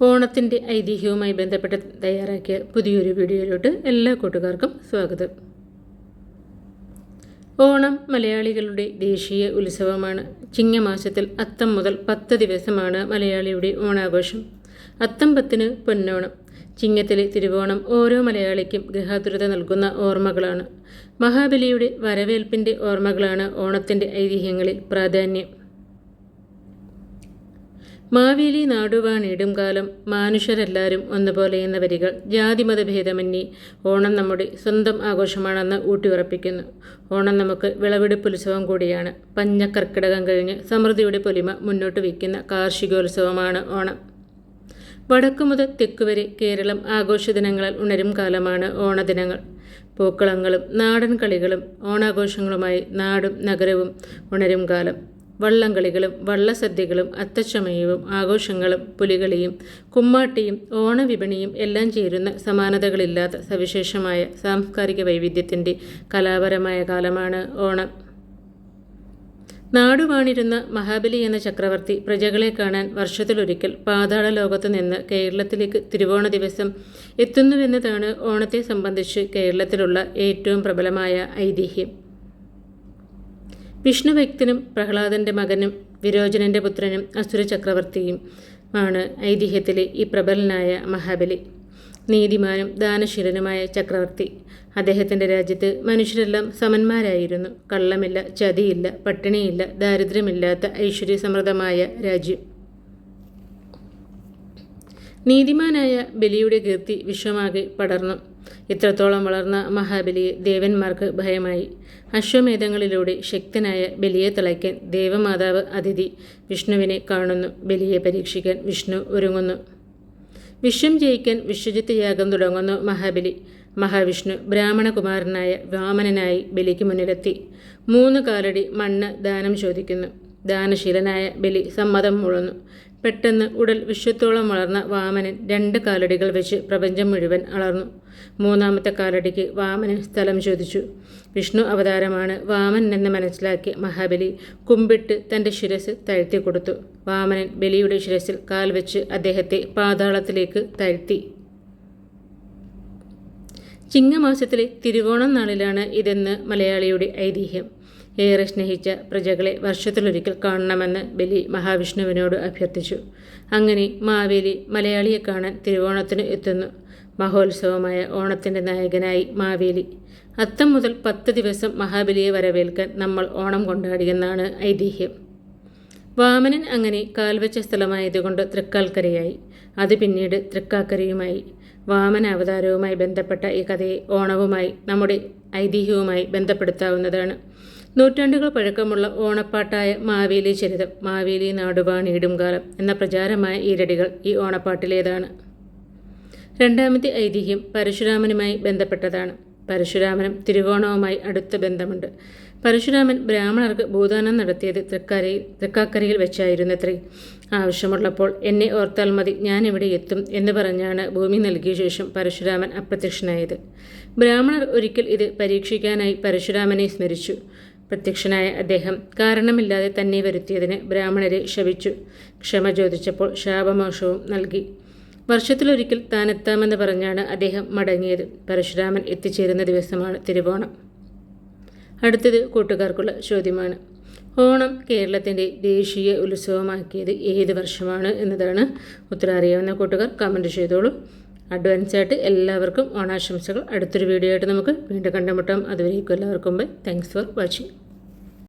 ഓണത്തിന്റെ ഐതിഹ്യവുമായി ബന്ധപ്പെട്ട് തയ്യാറാക്കിയ പുതിയൊരു വീഡിയോയിലോട്ട് എല്ലാ കൂട്ടുകാർക്കും സ്വാഗതം. ഓണം മലയാളികളുടെ ദേശീയ ഉത്സവമാണ്. ചിങ്ങമാസത്തിൽ അത്തം മുതൽ പത്ത് ദിവസമാണ് മലയാളിയുടെ ഓണാഘോഷം. അത്തം പത്തിന് പൊന്നോണം. ചിങ്ങത്തിലെ തിരുവോണം ഓരോ മലയാളിക്കും ഗൃഹാതുരത നൽകുന്ന ഓർമ്മകളാണ്. മഹാബലിയുടെ വരവേൽപ്പിന്റെ ഓർമ്മകളാണ് ഓണത്തിന്റെ ഐതിഹ്യങ്ങളിൽ പ്രാധാന്യം. മാവേലി നാടുവാണിടും കാലം മാനുഷരെല്ലാവരും ഒന്നുപോലെ എന്ന വരികൾ ജാതിമതഭേദമന്യേ ഓണം നമ്മുടെ സ്വന്തം ആഘോഷമാണെന്ന് ഊട്ടിയുറപ്പിക്കുന്നു. ഓണം നമുക്ക് വിളവെടുപ്പ് ഉത്സവം കൂടിയാണ്. പഞ്ഞക്കർക്കിടകം കഴിഞ്ഞ് സമൃദ്ധിയുടെ പൊലിമ മുന്നോട്ട് വയ്ക്കുന്ന കാർഷികോത്സവമാണ് ഓണം. വടക്കു മുതൽ തെക്കുവരെ കേരളം ആഘോഷ ദിനങ്ങളാൽ ഉണരും കാലമാണ് ഓണദിനങ്ങൾ. പൂക്കളങ്ങളും നാടൻ കളികളും ഓണാഘോഷങ്ങളുമായി നാടും നഗരവും ഉണരും കാലം. വള്ളംകളികളും വള്ളസദ്യകളും അത്തച്ചമയവും ആഘോഷങ്ങളും പുലികളിയും കുമ്മാട്ടിയും ഓണവിപണിയും എല്ലാം ചേരുന്ന സമാനതകളില്ലാത്ത സവിശേഷമായ സാംസ്കാരിക വൈവിധ്യത്തിന്റെ കലാപരമായ കാലമാണ് ഓണം. നാടുവാണിരുന്ന മഹാബലി എന്ന ചക്രവർത്തി പ്രജകളെ കാണാൻ വർഷത്തിലൊരിക്കൽ പാതാള ലോകത്തു നിന്ന് കേരളത്തിലേക്ക് തിരുവോണ ദിവസം എത്തുന്നുവെന്നതാണ് ഓണത്തെ സംബന്ധിച്ച് കേരളത്തിലുള്ള ഏറ്റവും പ്രബലമായ ഐതിഹ്യം. വിഷ്ണുഭക്തനും പ്രഹ്ലാദന്റെ മകനും വിരോചനന്റെ പുത്രനും അസുര ചക്രവർത്തിയും ആണ് ഐതിഹ്യത്തിലെ ഈ പ്രബലനായ മഹാബലി. നീതിമാനും ദാനശീലനുമായ ചക്രവർത്തി. അദ്ദേഹത്തിന്റെ രാജ്യത്ത് മനുഷ്യരെല്ലാം സമന്മാരായിരുന്നു. കള്ളമില്ല ചതിയില്ല പട്ടിണിയില്ല ദാരിദ്ര്യമില്ലാത്ത ഐശ്വര്യസമൃദ്ധമായ രാജ്യം. നീതിമാനായ ബലിയുടെ കീർത്തി വിശ്വമാകെ പടർന്നു. ഇത്രത്തോളം വളർന്ന മഹാബലിയെ ദേവന്മാർക്ക് ഭയമായി. അശ്വമേധങ്ങളിലൂടെ ശക്തനായ ബലിയെ തിളയ്ക്കാൻ ദേവമാതാവ് അതിഥി വിഷ്ണുവിനെ കാണുന്നു. ബലിയെ പരീക്ഷിക്കാൻ വിഷ്ണു ഒരുങ്ങുന്നു. വിശ്വം ജയിക്കാൻ വിശ്വജിത്ത് യാഗം തുടങ്ങുന്നു മഹാബലി. മഹാവിഷ്ണു ബ്രാഹ്മണകുമാരനായ വാമനനായി ബലിക്ക് മുന്നിലെത്തി. മൂന്ന് കാലടി മണ്ണ് ദാനം ചോദിക്കുന്നു. ദാനശീലനായ ബലി സമ്മതം മുഴുന്നു. പെട്ടെന്ന് ഉടൽ വിശ്വത്തോളം വളർന്ന വാമനൻ രണ്ട് കാലടികൾ വെച്ച് പ്രപഞ്ചം മുഴുവൻ അളർന്നു. മൂന്നാമത്തെ കാലടിക്ക് വാമനൻ സ്ഥലം ചോദിച്ചു. വിഷ്ണു അവതാരമാണ്. വാമൻ എന്ന് മനസ്സിലാക്കി മഹാബലി കുമ്പിട്ട് തന്റെ ശിരസ് താഴ്ത്തി കൊടുത്തു. വാമനൻ ബലിയുടെ ശിരസിൽ കാൽ വെച്ച് അദ്ദേഹത്തെ പാതാളത്തിലേക്ക് താഴ്ത്തി. ചിങ്ങമാസത്തിലെ തിരുവോണം നാളിലാണ് ഇതെന്ന് മലയാളിയുടെ ഐതിഹ്യം. ഏറെ സ്നേഹിച്ച പ്രജകളെ വർഷത്തിലൊരിക്കൽ കാണണമെന്ന് ബലി മഹാവിഷ്ണുവിനോട് അഭ്യർത്ഥിച്ചു. അങ്ങനെ മാവേലി മലയാളിയെ കാണാൻ തിരുവോണത്തിന് എത്തുന്നു. മഹോത്സവമായ ഓണത്തിന്റെ നായകനായി മാവേലി. അത്തം മുതൽ പത്ത് ദിവസം മഹാബലിയെ വരവേൽക്കാൻ നമ്മൾ ഓണം കൊണ്ടാടിയെന്നാണ് ഐതിഹ്യം. വാമനൻ അങ്ങനെ കാൽവച്ച സ്ഥലമായതുകൊണ്ട് തൃക്കാൽക്കരയായി. അത് പിന്നീട് തൃക്കാക്കരയുമായി. വാമന അവതാരവുമായി ബന്ധപ്പെട്ട ഈ കഥയെ ഓണവുമായി നമ്മുടെ ഐതിഹ്യവുമായി ബന്ധപ്പെടുത്താവുന്നതാണ്. നൂറ്റാണ്ടുകൾ പഴക്കമുള്ള ഓണപ്പാട്ടായ മാവേലി ചരിതം മാവേലി നാടുവാണിയിടും കാലം എന്ന പ്രചാരമായ ഈരടികൾ ഈ ഓണപ്പാട്ടിലേതാണ്. രണ്ടാമത്തെ ഐതിഹ്യം പരശുരാമനുമായി ബന്ധപ്പെട്ടതാണ്. പരശുരാമനും തിരുവോണവുമായി അടുത്ത ബന്ധമുണ്ട്. പരശുരാമൻ ബ്രാഹ്മണർക്ക് ഭൂദാനം നടത്തിയത് തൃക്കരയിൽ തൃക്കാക്കരയിൽ വെച്ചായിരുന്നത്രേ. ആവശ്യമുള്ളപ്പോൾ എന്നെ ഓർത്താൽ മതി ഞാൻ ഇവിടെ എത്തും എന്ന് പറഞ്ഞാണ് ഭൂമി നൽകിയ ശേഷം പരശുരാമൻ അപ്രത്യക്ഷനായത്. ബ്രാഹ്മണർ ഒരിക്കൽ ഇത് പരീക്ഷിക്കാനായി പരശുരാമനെ സ്മരിച്ചു. പ്രത്യക്ഷനായ അദ്ദേഹം കാരണമില്ലാതെ തന്നെ വരുത്തിയതിന് ബ്രാഹ്മണരെ ശപിച്ചു. ക്ഷമ ചോദിച്ചപ്പോൾ ശാപമോഷവും നൽകി. വർഷത്തിലൊരിക്കൽ താനെത്താമെന്ന് പറഞ്ഞാണ് അദ്ദേഹം മടങ്ങിയത്. പരശുരാമൻ എത്തിച്ചേരുന്ന ദിവസമാണ് തിരുവോണം. അടുത്തത് കൂട്ടുകാർക്കുള്ള ചോദ്യമാണ്. ഓണം കേരളത്തിന്റെ ദേശീയ ഉത്സവമാക്കിയത് ഏത് വർഷമാണ് എന്നതാണ് ഉത്തരം അറിയാവുന്ന കൂട്ടുകാർ കമന്റ് ചെയ്തോളൂ. അഡ്വാൻസായിട്ട് എല്ലാവർക്കും ഓണാശംസകൾ. അടുത്തൊരു വീഡിയോ ആയിട്ട് നമുക്ക് വീണ്ടും കണ്ടുമുട്ടാം. അതുവരേക്കും എല്ലാവർക്കും ബൈ താങ്ക്സ് ഫോർ വാച്ചിങ്